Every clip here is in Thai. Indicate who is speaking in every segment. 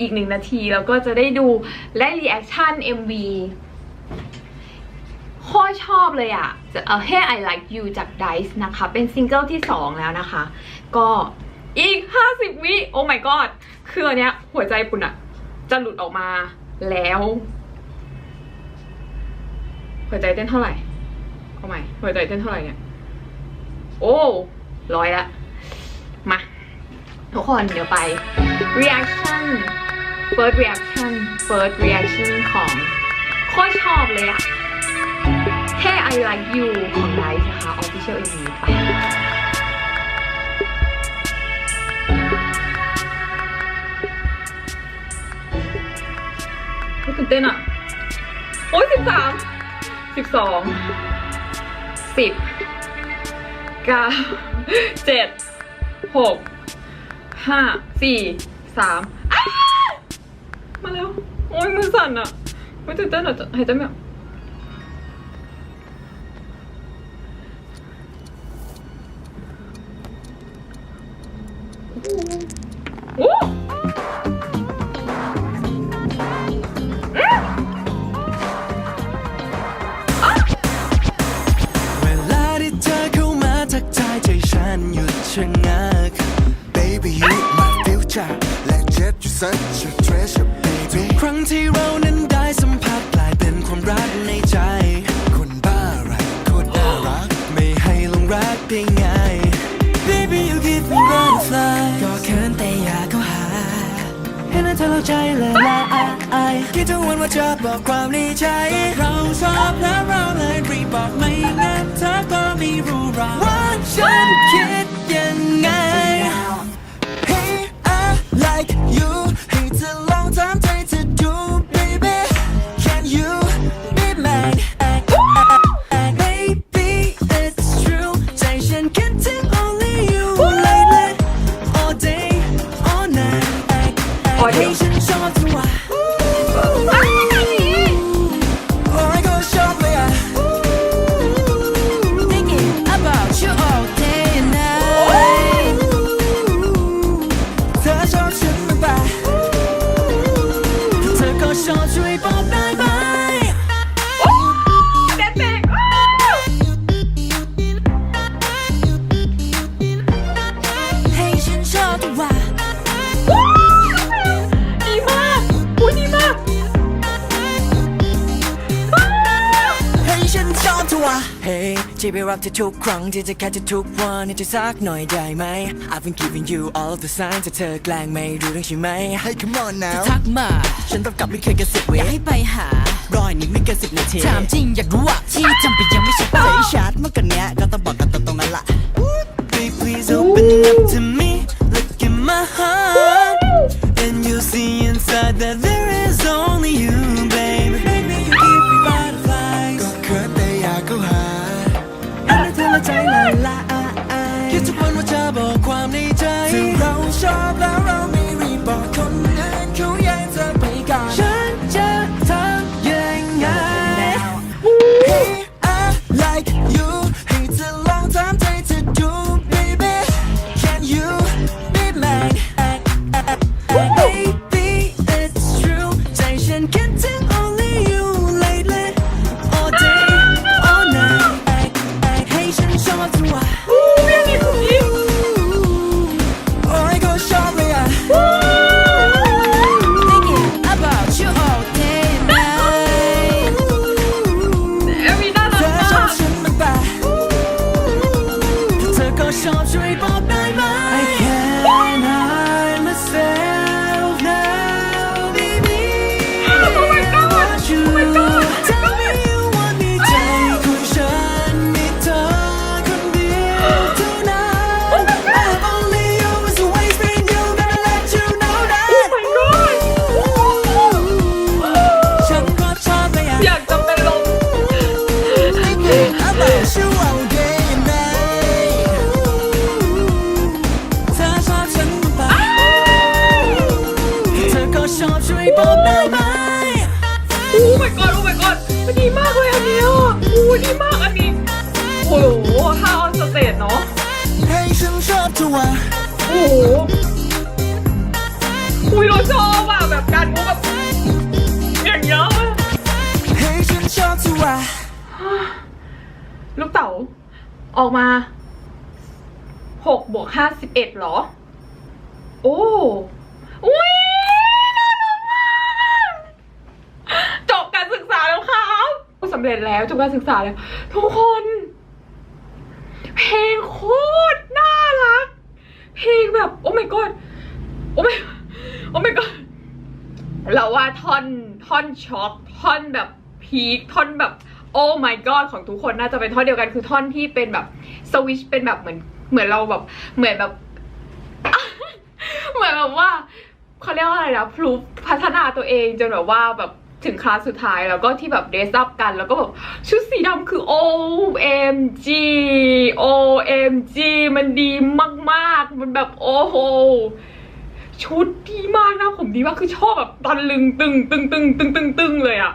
Speaker 1: อีกหนึ่งนาทีแล้วก็จะได้ดูและรีแอคชั่น MV โคตรชอบเลยอะจะ Hey I Like You จาก Dice นะคะ เป็นซิงเกิลที่ 2 แล้วนะคะ ก็อีก 50 วิ โอ้ my god คืออันเนี้ย หัวใจปุ่นอะจะหลุดออกมาแล้ว หัวใจเต้นเท่าไหร่ เอาใหม่ หัวใจเต้นเท่าไหร่เนี่ย โอ้ร้อยละ มา ทุกคนเดี๋ยวไป reaction first reaction first reaction ของโคตรชอบเลยอะ Hey I Like You ของ Dice นะคะ official MV ไปโอ้ยตื่นเต้นอะโอ้ยสิบสามสิบสองสิบเก้าเจ็ดหกห้าสี่สาม มาแล้ว โอ้ยมือสั่นอะโอ้ยตื่นเต้นอะจะหายใจไม่ออกโอ้โห
Speaker 2: เวลาที่เธอเข้ามาทักทายใจฉันหยุดชะงัก
Speaker 3: Baby, you my future. Like jet, you such a treasure, baby.
Speaker 2: ครั้ง ที่เรานั้นได้สัมผัสกลายเป็นความรักในใจ
Speaker 3: คนบ้าอะไรคนน่ารัก
Speaker 2: ไม่ให้ลงรักได้ง่าย Baby you give me butterfly ก็เขินแต่อยากเข้าหา เห็นแล้วเธอเราใจละลายคิดทุกวันว่าจะบอกความในใจ เราชอบแล้วเราเลยรีบบอกไม่งั้นเธอก็ไม่รู้หรอกว่าฉันคิดยังไง ชอบ
Speaker 3: ช่
Speaker 2: วยบอกได้ ที่ไปรับเธอทุกครั้งที่จะแค่เธอทุกวันให้เธอสักหน่อยได้ไหม I've been giving you all of the signs แต่เธอแกล้งไม่รู้เรื่องใช่ไหม
Speaker 3: Hey come on now
Speaker 4: ทักมา
Speaker 2: ฉันต้องกลับไม่เคยกระสิบเว
Speaker 4: อยากให้ไปหาร
Speaker 2: อยนิดไม่เกินสิบนาที
Speaker 4: ถามจริงอยากรู้ว่าที่จำเป็นยังไม่ใช่
Speaker 2: ใจ
Speaker 4: เป้า
Speaker 2: ชาร์จเมื่อกันเนี้ยก็ต้องบอกกันตรงๆนั้นละ Baby please open up to me look in my heart and you'll see inside that there ลูก
Speaker 3: เต๋าออ
Speaker 1: กมาหกบวกห้าสิบเอ็ดหรอ โอ้อุ้ยน่ารักมากจบการศึกษาแล้วครับสำเร็จแล้วจบการศึกษาแล้ว ทุกคน เพลงโคตรน่ารัก เพลงแบบ โอ้ my god โอ้ my โอ้ my god เราว่าท่อนท่อนช็อกท่อนแบบพีคท่อนแบบ โอ้ my god ของทุกคนน่าจะเป็นท่อนเดียวกันคือท่อนที่เป็นแบบสวิชเป็นแบบเหมือนเหมือนเราแบบเหมือนแบบ เหมือนแบบว่าเขาเรียกว่าอะไรนะพลูพัฒนาตัวเองจนแบบว่าแบบถึงคลาสสุดท้ายแล้วก็ที่แบบเดซับกัน แล้วก็แบบชุดสีดำคือ OMG OMG มันดีมากๆ มันแบบโอ้โหชุดดีมากนะผมดีมากคือชอบแบบตะลึงตึงตึงตึงตึงตึงตึงเลยอะ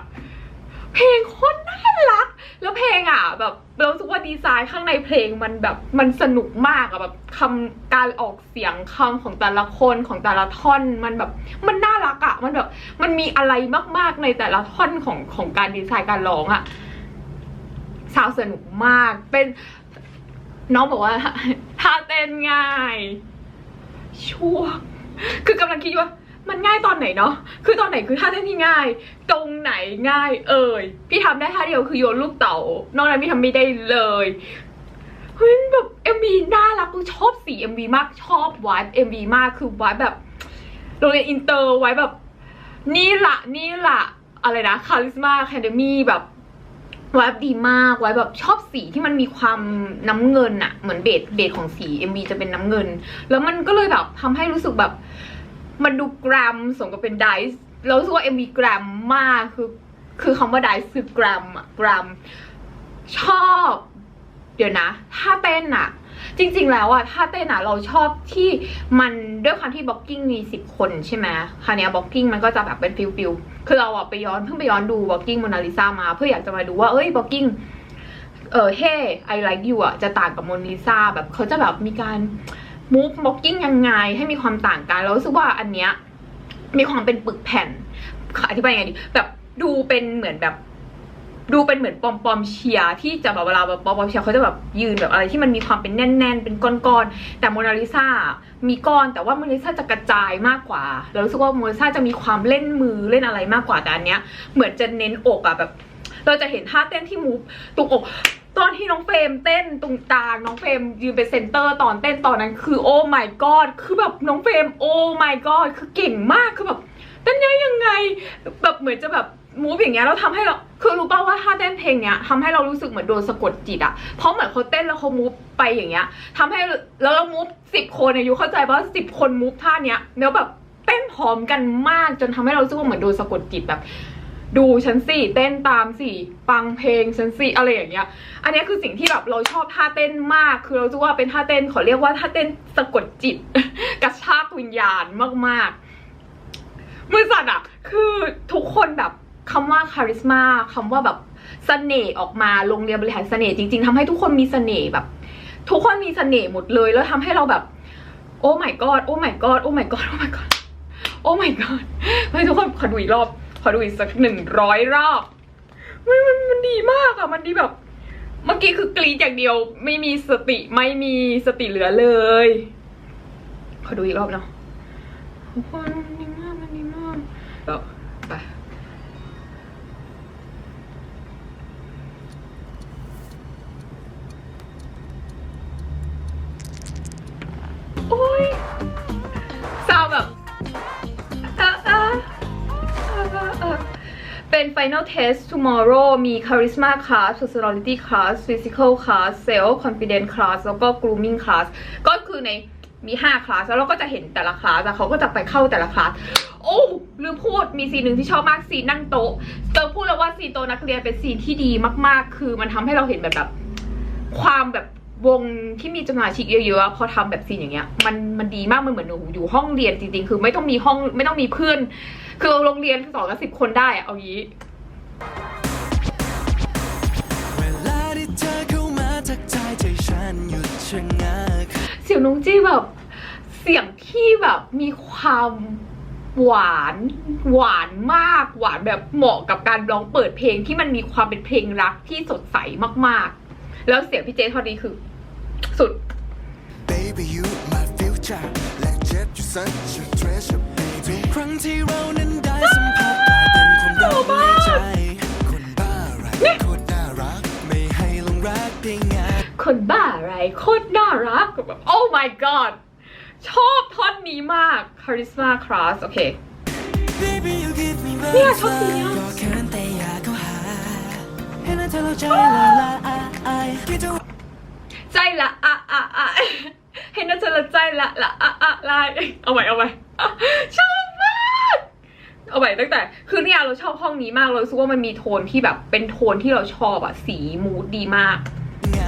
Speaker 1: เพลงโคตรน่ารัก แล้วเพลงอะ แบบเราสึกว่าดีไซน์ข้างในเพลงมันแบบมันสนุกมากอะแบบคำการออกเสียงคำของแต่ละคนของแต่ละท่อนมันแบบมันน่ารักอะมันแบบมันมีอะไรมากๆในแต่ละท่อนของของการดีไซน์การร้องอะสาวสนุกมากเป็นน้องบอกว่าท่าเต้นง่าย ช่วงคือกำลังคิดว่า มันง่ายตอนไหนเนาะ คือตอนไหนคือท่าเต้นที่ง่าย ตรงไหนง่ายเอ่ย พี่ทำได้ท่าเดียวคือโยนลูกเต๋า นอกนั้นพี่ทำไม่ได้เลย เฮ้ยแบบ MV น่ารักกูชอบสี MV มวีมาก ชอบวาย MV มวีมาก คือวายแบบโรงเรียนอินเตอร์ไว้แบบ นี่ละนี่ละอะไรนะคาริสมาแคเดมี่แบบไวบ์ดีมากไวบ์แบบชอบสีที่มันมีความน้ำเงินอะเหมือนเบสเบสของสี MV จะเป็นน้ำเงิน แล้วมันก็เลยแบบทำให้รู้สึกแบบ มันดูกรัมสมกับเป็นไดซ์เรารู้สึกว่า MV กรัมมากคือคือคำว่าไดซ์คือกรัมอะกรัม ชอบ เดี๋ยวนะท่าเต้นอะจริงๆ แล้วอะท่าเต้นอะเราชอบที่มันด้วยความที่บ็อกกิ้งมีสิบคนใช่ไหมคราวเนี้บ็อกกิ้งมันก็จะแบบเป็นฟิลฟิลคือเราอะไปย้อนเพิ่งไปย้อนดูบ็อกกิ้งโมนาลิซามา เพื่ออยากจะมาดูว่าเอ้ยบ็อกกิ้งเออเฮ้ไอไลค์ยูอะจะต่างกับโมนาลิซาแบบเขาจะแบบมีการ มูฟบ็อกกิ้งยังไงให้มีความต่างกันเรารู้สึกว่าอันเนี้ยมีความเป็นปึกแผ่นอธิบายยังไงดีแบบดูเป็นเหมือนแบบดูเป็นเหมือนปอมปอมๆเชียร์ที่จะแบบเวลาแบบปอมปอมๆเชียร์เขาจะแบบยืนแบบอะไรที่มันมีความเป็นแน่น ๆ เป็นก้อนๆแต่โมนาลิซามีก้อนแต่ว่าโมนาลิซาจะกระจายมากกว่า เรารู้สึกว่าโมนาลิซาจะมีความเล่นมือเล่นอะไรมากกว่าแต่อันเนี้ยเหมือนจะเน้นอกอะแบบ เราจะเห็นท่าเต้นที่มูฟตรงอก ตอนที่น้องเฟรมเต้นตรงกลางน้องเฟรมยืนเป็นเซนเตอร์ตอนเต้นตอนนั้นคือโอ้ my god คือแบบน้องเฟรมโอ้ my god คือเก่งมากคือแบบเต้นได้ยังไง แบบเหมือนจะแบบมูฟอย่างเงี้ยแล้วทำให้เราคือรู้ป่าว่าท่าเต้นเพลงเนี้ยทำให้เรารู้สึกเหมือนโดนสะกดจิตอะเพราะเหมือนเขาเต้นแล้วเขามูฟไปอย่างเงี้ยทำให้แล้วเรามูฟสิบคนอายุเข้าใจป่ะสิบคนมูฟท่าเนี้ยแล้วแบบเต้นพร้อมกันมากจนทำให้เรารู้สึกว่าเหมือนโดนสะกดจิตแบบ ดูฉันสิเต้นตามสิฟังเพลงฉันสิอะไรอย่างเงี้ย อันนี้คือสิ่งที่แบบเราชอบท่าเต้นมาก คือเราจะว่าเป็นท่าเต้นขอเรียกว่าท่าเต้นสะกดจิตกระชากวิญญาณมากๆมือสั่นอะคือทุกคนแบบคำว่าคาริสมาคำว่าแบบเสน่ห์ออกมาโรงเรียนบริหารเสน่ห์จริง ๆทำให้ทุกคนมีเสน่ห์แบบ ทุกคนมีเสน่ห์หมดเลย แล้วทำให้เราแบบโอ้ my god โอ้ my god โอ้ my god โอ้ my god โอ้ my god ให้ทุกคนขอดูอีกรอบ ขอดูอีกสักหนึ่งร้อยรอบมันมันมันดีมากอะมันดีแบบ เมื่อกี้คือกรีดอย่างเดียว ไม่มีสติไม่มีสติเหลือเลย ขอดูอีกรอบเนาะทุกคนมันดีมากมันดีมากแล้วไปโอ้ย เป็น Final Test Tomorrow มี Charisma Class Personality Class Physical Class Self Confidence Class แล้วก็ Grooming Class ก็คือในมี5คลาสแล้วเราก็จะเห็นแต่ละคลาสอะเขาก็จะไปเข้าแต่ละคลาสโอ้ลืมพูดมีซีนหนึ่งที่ชอบมากซีนนั่งโต๊ะเติมพูดแล้วว่าซีนโต๊ะนักเรียนเป็นซีนที่ดีมากๆ คือมันทำให้เราเห็นแบบแบบ ความแบบวงที่มีสมาชิกเยอะๆพอทำแบบซีนอย่างเงี้ย มันมันดีมากมันเหมือนหนูอยู่ห้องเรียนจริงๆ คือไม่ต้องมีห้องไม่ต้องมีเพื่อน คือโรงเรียนสองกับสิบคนได้อะเอางี้
Speaker 3: เวลาที่เธอเข้ามาทักทายใจฉันหยุดชะงัก
Speaker 1: เสียงน้องจี้แบบ เสียงที่แบบมีความหวานหวานมากหวานแบบเหมาะกับการร้องเปิดเพลงที่มันมีความเป็นเพลงรักที่สดใสมากๆ แล้วเสียงพี่เจทอดีคือ สุด
Speaker 3: Baby you my future เจ็บอยู่ such a treasure baby ครั้งที่เรานั้นได้สัมผัสกลายเป็นคนรักในใจ คนบ้าอะไรโคตรน่ารัก ไม่ให้หลงรักเพียงไง
Speaker 1: คนบ้าอะไรโคตรน่ารักแบบ oh my god ชอบท่อนนี้มาก charisma class โอเค
Speaker 2: Baby you give me
Speaker 1: เนี่ยชอบ
Speaker 2: ที่
Speaker 1: เนี้ย
Speaker 2: ก็เขินแต่อยากเข้าหาเห็นแล้วเธอเราใจละลายคิดถึง
Speaker 1: ใจละอะ อะอะเห็นน่าจะละใจละละอะอะลายเอาใหม่เอาใหม่ชอบมากเอาใหม่ตั้งแต่ คือเนี่ยเราชอบห้องนี้มากเรารู้สึกว่ามันมีโทนที่แบบเป็นโทนที่เราชอบอะสีมูดดีมาก
Speaker 2: ไง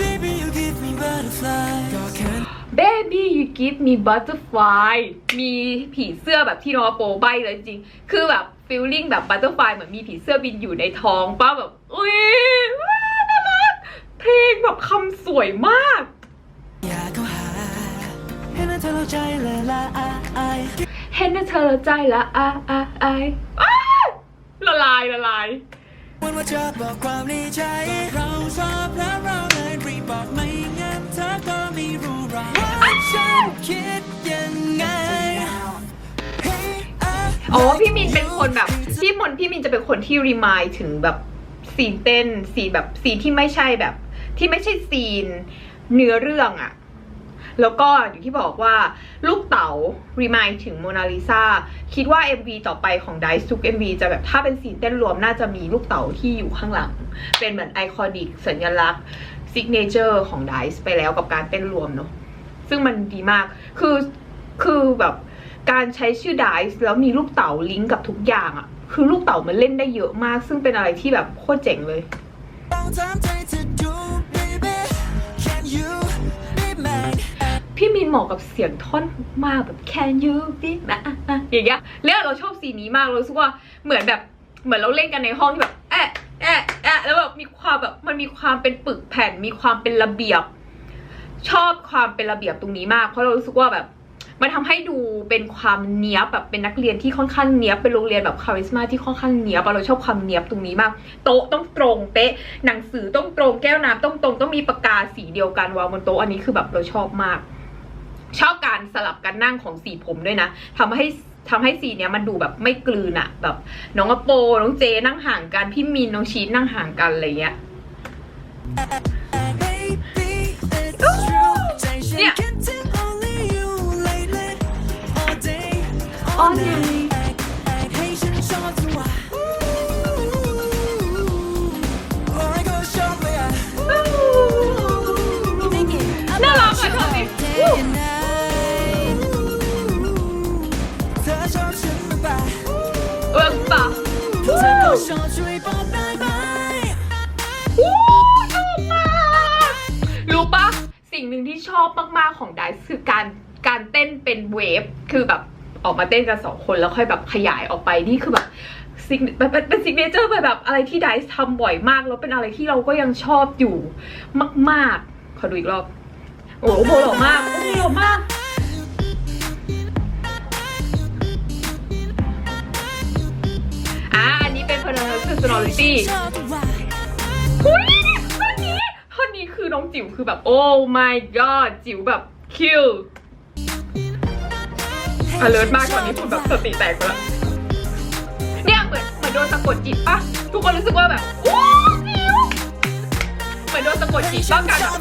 Speaker 2: Baby you give me butterfly ก็เขิน
Speaker 1: Baby you give me butterfly มีผีเสื้อแบบที่น้องโปใบเลยจริง คือแบบ feeling แบบ butterfly เหมือนมีผีเสื้อบินอยู่ในท้องป้าแบบ อุ้ยว้าน่ารักเพลงแบบคำสวยมาก
Speaker 2: อยากเข้าหาเห็นแล้วเธอเราใจละลาย
Speaker 1: เห็นนะเธอใจละอะอะอะอ้าละลายละลาย
Speaker 2: วันว่าจะบอกความในใจ เราชอบแล้วเราเลยรีบบอกไม่งั้นเธอก็ไม่รู้หรอกว่าฉันคิดยังไง Hey I
Speaker 1: อ๋อพี่มินเป็นคนแบบพี่มนพี่มินจะเป็นคนที่รีมายถึงแบบซีนเต้นซีนแบบซีนที่ไม่ใช่แบบ ที่ไม่ใช่ซีน เนื้อเรื่องอะแล้วก็อย่างที่บอกว่าลูกเต๋ารีมายถึงโมนาลิซาคิดว่า MV ต่อไปของไดซ์ทุก MV จะแบบถ้าเป็นซีนเต้นรวมน่าจะมีลูกเต๋าที่อยู่ข้างหลัง เป็นเหมือนไอคอนิกสัญลักษณ์ซิกเนเจอร์ของไดซ์ไปแล้วกับการเต้นรวมเนาะซึ่งมันดีมากคือคือแบบการใช้ชื่อไดซ์แล้วมีลูกเต๋าลิงก์กับทุกอย่างอะคือลูกเต๋ามันเล่นได้เยอะมาก ซึ่งเป็นอะไรที่แบบโคตรเจ๋งเลย พี่มินเหมาะกับเสียงท่อนมากแบบ can you be my อย่างเงี้ยแล้วเราชอบซีนนี้มากเรารู้สึกว่าเหมือนแบบเหมือนเราเล่นกันในห้องที่แบบแอะแอะแอะแล้วแบบมีความแบบมันมีความเป็นปึกแผ่นมีความเป็นระเบียบ ชอบความเป็นระเบียบตรงนี้มาก เพราะเรารู้สึกว่าแบบ มันทำให้ดูเป็นความเนี้ยบแบบเป็นนักเรียนที่ค่อนข้างเนี้ยบเป็นโรงเรียนแบบคาริสมาที่ค่อนข้างเนี้ยบเราชอบความเนี้ยบตรงนี้มาก โต๊ะต้องตรงเป๊ะหนังสือต้องตรงแก้วน้ำต้องตรงต้องมีปากกาสีเดียวกันวางบนโต๊ะอันนี้คือแบบเราชอบมาก ชอบการสลับการนั่งของสีผมด้วยนะทำให้ทำให้สีเนี้ยมันดูแบบไม่กลืนอะแบบ น้องอโป น้องเจนั่งห่างกันพี่มินน้องชีนนั่งห่างกันอะไรเงี้ย
Speaker 2: อบเธอว่ะ
Speaker 3: โอ้ยก็ชอบเลยอะ
Speaker 1: น่ารักอะชอบดิ
Speaker 3: เธอชอบฉันหรือเปล่า
Speaker 1: เออป่ะ
Speaker 2: เธอก็ชอบช่วยบอกได้ไหม
Speaker 1: วู้ชอบมากรู้ปะสิ่งหนึ่งที่ชอบมาก ๆ ของไดซ์คือการการเต้นเป็นเวฟคือแบบ ออกมาเต้นกันสองคนแล้วค่อยแบบขยายออกไปนี่คือแบบสิ่งเป็นเป็นเป็นซิกเนเจอร์แบบอะไรที่ไดซ์ทำบ่อยมาก แล้วเป็นอะไรที่เราก็ยังชอบอยู่มากๆ ขอดูอีกรอบ โอ้โหโบหล่อมาก โอ้โหหล่อมากอ่าอันนี้เป็น personality
Speaker 2: ชอบเธอว่ะ
Speaker 1: อุ้ยท่อนนี้ท่อนนี้คือน้องจิ๋วคือแบบ โอ้ my god จิ๋วแบบคิว alert มากตอนนี้พูดแบบสติแตกไปแล้วเนี่ยเหมือนเหมือนโดนสะกดจิตปะทุกคนรู้สึกว่าแบบโอ้จิ๋วเหมือนโดนสะกดจิตปะการแบบ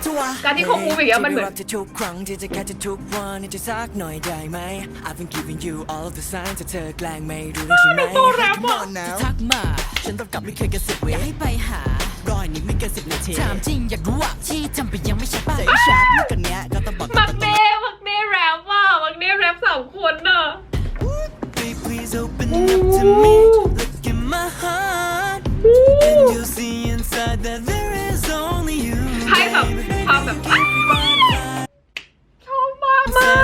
Speaker 1: การที่เขามูฟอย่างเงี้ยมันเหมือน
Speaker 2: ที่จะรักเธอทุกครั้งที่จะแค่จะทุกวันให้เธอสักหน่อยได้ไหม I've been giving you all of the signs แต่เธอแกล้งไม่รู้ได้ใช่ไหม
Speaker 1: ตัวแรป
Speaker 3: Come
Speaker 1: อะ
Speaker 3: on now
Speaker 2: ทักมาฉันต้องกลับไม่เคยกระสิบอยากให้ไปหารอยนี้ไม่เกินสิบนาทีถามจริงอยากรู้ว่าที่จำไปยังไม่ใช่ป่ะแต่แชทเมื่อกันเนี้ยก็ต้องบอก
Speaker 1: มักเน่มักเน่แรป เรียแรปสองคน
Speaker 2: เนอะ
Speaker 1: ใช่แบบภาพแบบชอบมากมาก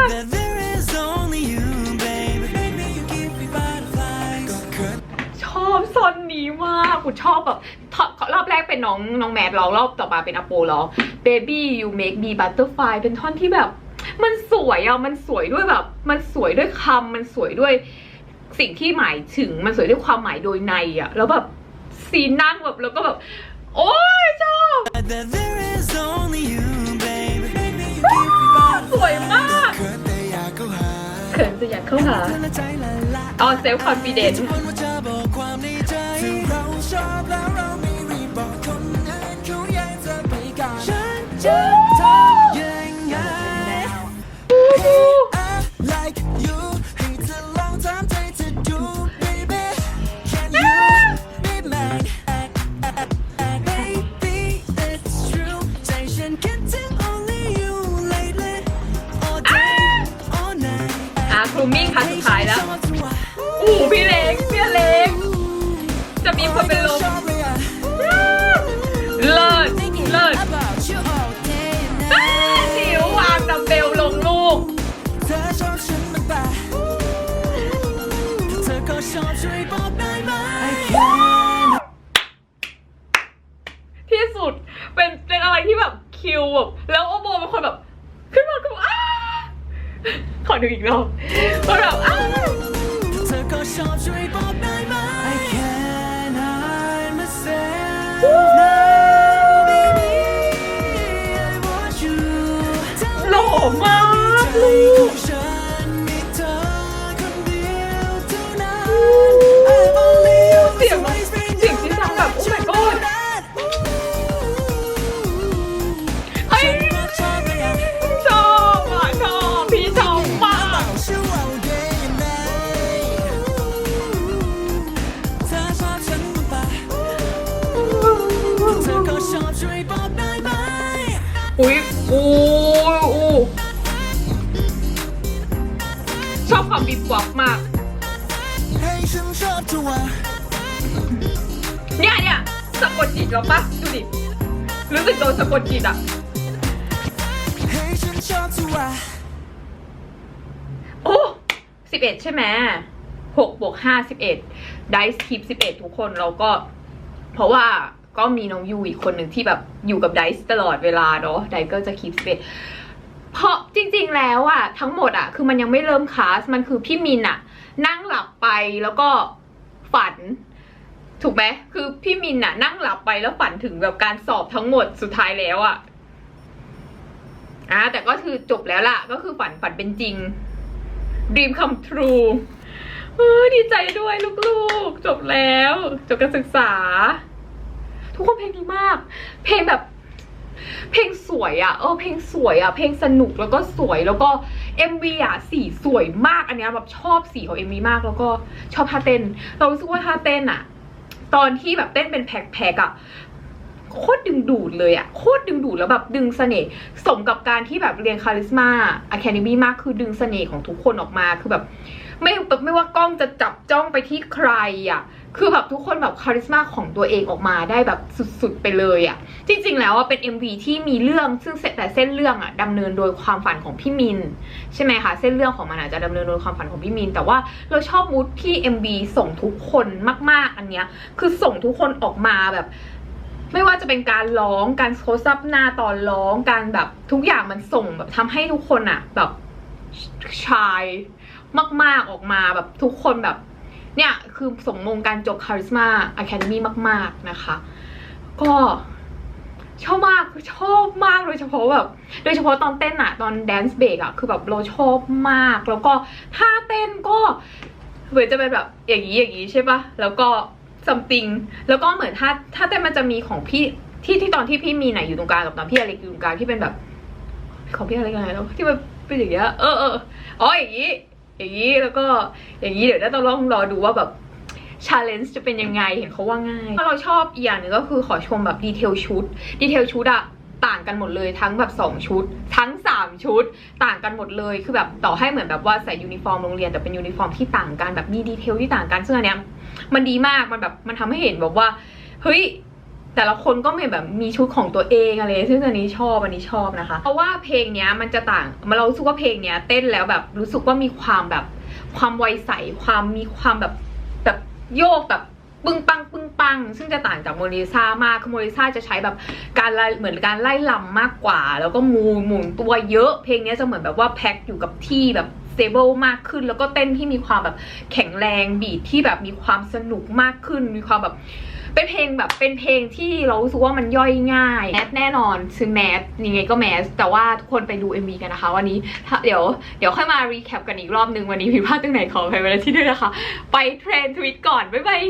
Speaker 1: ชอบซอนนี้มากกูชอบแบบรอบแรกเป็นน้องน้องแมทร้องรอบต่อมาเป็นอโปร้อง Baby you make me butterfly เป็นท่อนที่แบบ มันสวยอะมันสวยด้วยแบบ มันสวยด้วยคำมันสวยด้วยสิ่งที่หมายถึง มันสวยด้วยความหมายโดยในอะแล้วแบบซีนนั่งแบบแล้วก็แบบ โอ้ยชอบสวยมาก
Speaker 3: เขิน
Speaker 1: จะอยากเข้าหา
Speaker 2: เธอละใจละลาย
Speaker 1: อ๋อเซลฟ์คอนฟิเดน
Speaker 2: ทุ อดู
Speaker 1: อีกรอบก็แบบ สะก
Speaker 2: ด
Speaker 1: จิตเราปะดูดิรู้สึกโดนสะกดจิตอะ
Speaker 2: ให้ฉันชอบเธอวะ
Speaker 1: โอ้สิบเอ็ดใช่ไหมหกบวกห้าสิบเอ็ดไดส์คีปสิบเอ็ดทุกคนเราก็ เพราะว่าก็มีน้องยูอีกคนหนึ่งที่แบบอยู่กับไดส์ตลอดเวลาเนาะไดก็จะคีปสิบเอ็ดเพราะจริงๆแล้วอะทั้งหมดอะคือมันยังไม่เริ่มคลาสมันคือพี่มินอะนั่งหลับไปแล้วก็ฝัน ถูกไหมคือพี่มินอะนั่งหลับไปแล้วฝันถึงแบบการสอบทั้งหมดสุดท้ายแล้วอะอะแต่ก็คือจบแล้วล่ะ ก็คือฝันฝันเป็นจริง Dream come true เออดีใจด้วยลูกๆ จบแล้ว จบการศึกษา ทุกคนเพลงดีมาก เพลงแบบ เพลงสวยอะ่ะเออเพลงสวยอะ่ะ เพลงสนุกแล้วก็สวยแล้วก็ MV อะสีสวยมากอันเนี้ยแบบชอบสีของ MV มากแล้วก็ชอบท่าเต้น เรารู้สึกว่าท่าเต้นอะ่ะ ตอนที่แบบเต้นเป็นแพ็กๆอะโคตรดึงดูดเลยอะโคตรดึงดูดแล้วแบบดึงเสน่ห์สมกับการที่แบบเรียนคาริสมาอะคาเดมี่มากคือดึงเสน่ห์ของทุกคนออกมาคือแบบ ไม่ไม่ว่ากล้องจะจับจ้องไปที่ใครอะคือแบบทุกคนแบบคาริสมาของตัวเองออกมาได้แบบสุดๆไปเลยอะจริงๆแล้วอะเป็น MV ที่มีเรื่องซึ่งเสร็จแต่เส้นเรื่องอะดำเนินโดยความฝันของพี่มิน ใช่ไหมคะเส้นเรื่องของมันอาจจะดำเนินโดยความฝันของพี่มิน แต่ว่าเราชอบมูดที่ MV ส่งทุกคนมาก ๆ อันเนี้ยคือส่งทุกคนออกมาแบบไม่ว่าจะเป็นการร้องการโคซับหน้าตอนร้องการแบบทุกอย่างมันส่งแบบทำให้ทุกคนอะแบบชาย มาก ๆออกมาแบบทุกคนแบบ เนี่ยคือสมมงการจบคาริสมาอะคาเดมี่มาก ๆนะคะ ก็ชอบมากคือชอบมากโดยเฉพาะแบบ โดยเฉพาะตอนเต้นอะตอนแดนซ์เบรกอะคือแบบเราชอบมาก แล้วก็ท่าเต้นก็เหมือนจะเป็นแบบอย่างนี้อย่างนี้ใช่ปะแล้วก็ something แล้วก็เหมือนถ้าถ้าเต้นมันจะมีของพี่ที่ที่ตอนที่พี่มีไหนอยู่ตรงกลางกับตอนพี่อเล็กอยู่ตรงกลางที่เป็นแบบ ของพี่อเล็กอะไรแล้วที่มันเป็นอย่างเงี้ยเออเอออ๋ออย่างนี้ อย่างนี้แล้วก็อย่างนี้เดี๋ยวต้องลองรอดูว่าแบบ challenge จะเป็นยังไงเห็นเขาว่าง่ายถ้าเราชอบอีกอย่างหนึ่งก็คือขอชมแบบดีเทลชุดดีเทลชุดอะต่างกันหมดเลยทั้งแบบสองชุด ทั้งสามชุด ต่างกันหมดเลยคือแบบต่อให้เหมือนแบบว่าใส่ยูนิฟอร์มโรงเรียนแต่เป็นยูนิฟอร์มที่ต่างกันแบบมีดีเทลที่ต่างกันซึ่งอันเนี้ยมันดีมากมันแบบมันทำให้เห็นแบบว่าเฮ้ย แต่ละคนก็มีแบบมีชุดของตัวเองอะไร ซึ่งอันนี้ชอบอันนี้ชอบนะคะ เพราะว่าเพลงเนี้ยมันจะต่างมันเรารู้สึกว่าเพลงเนี้ยเต้นแล้วแบบรู้สึกว่ามีความแบบความไวใสความมีความแบบแบบโยกแบบปึ้งปังปึ้งปัง ซึ่งจะต่างจากโมนาลิซามากคือโมนาลิซาจะใช้แบบการไล่เหมือนการไล่ลำมากกว่า แล้วก็มูหมุนตัวเยอะ เพลงนี้จะเหมือนแบบว่าแพ็คอยู่กับที่แบบ stable มากขึ้น แล้วก็เต้นที่มีความแบบแข็งแรงบีทที่แบบมีความสนุกมากขึ้น มีความแบบ เป็นเพลงแบบเป็นเพลงที่เรารู้สึกว่ามันย่อยง่ายแมสแน่นอนซึ่งแมสยังไงก็แมสแต่ว่าทุกคนไปดู MV กันนะคะ วันนี้เดี๋ยวเดี๋ยวค่อยมารีแคปกันอีกรอบนึงวันนี้ผิดพลาดตรงไหนขอไปเวลาที่ด้วยนะคะ ไปเทรนทวิตก่อน บ๊ายบาย